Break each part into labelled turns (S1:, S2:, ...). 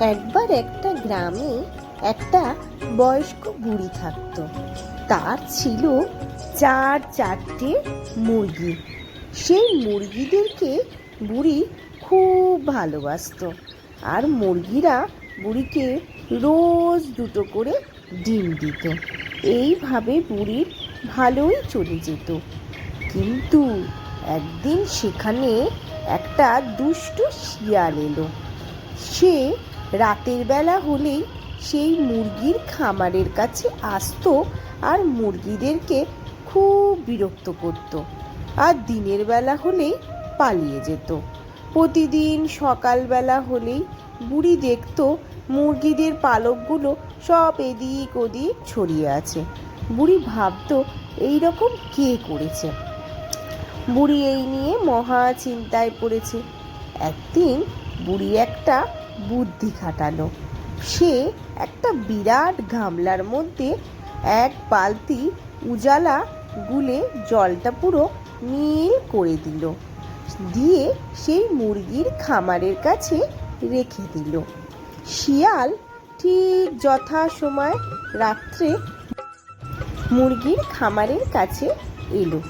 S1: একবার একটা গ্রামে একটা বয়স্ক বুড়ি থাকতো। তার ছিল চার চারটে মুরগি। সেই মুরগিদেরকে বুড়ি খুব ভালোবাসত আর মুরগিরা বুড়িকে রোজ দুটো করে ডিম দিত। এইভাবে বুড়ির ভালোই চলে যেত। কিন্তু একদিন সেখানে একটা দুষ্টু শিয়াল এলো। সে রাতের বেলা হলেই সেই মুরগির খামারের কাছে আসতো আর মুরগিদেরকে খুব বিরক্ত করত। আর দিনের বেলা হলেই পালিয়ে যেত। প্রতিদিন সকালবেলা হলেই বুড়ি দেখতো মুরগিদের পালকগুলো সব এদিক ওদিক ছড়িয়ে আছে। বুড়ি ভাবতো এই রকম কে করেছে? বুড়ি এই নিয়ে মহা চিন্তায় পড়েছে। একদিন বুড়ি একটা বুদ্ধি খাটালো। সে একটা বিরাট গামলার মধ্যে এক বালতি উজালা গুলে জলটা পুরো নীল করে দিল। দিয়ে সেই মুরগির খামারের কাছে রেখে দিল। শিয়াল ঠিক যথা সময় রাত্রে মুরগির খামারের কাছে এলো।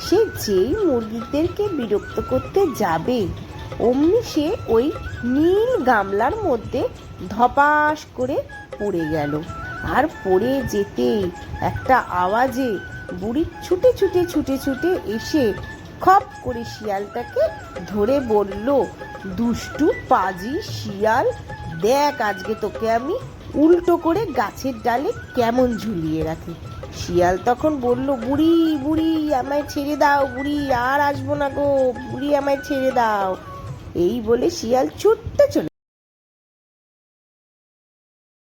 S1: সে যেই মুরগিদেরকে বিরক্ত করতে যাবে অমনি সে ওই নীল গামলার মধ্যে ধপাস করে পড়ে গেল। আর পড়ে যেতেই একটা আওয়াজে বুড়ি ছুটে ছুটে ছুটে ছুটে এসে খপ করে শিয়ালটাকে ধরে বলল, দুষ্টু পাজি শিয়াল, দেখ আজকে তোকে আমি উল্টো করে গাছের ডালে কেমন ঝুলিয়ে রাখি। শিয়াল তখন বলল, বুড়ি বুড়ি, আমায় ছেড়ে দাও, বুড়ি, আর আসব না গো, বুড়ি আমায় ছেড়ে দাও। এই বলে শিয়াল ছুটতে চলে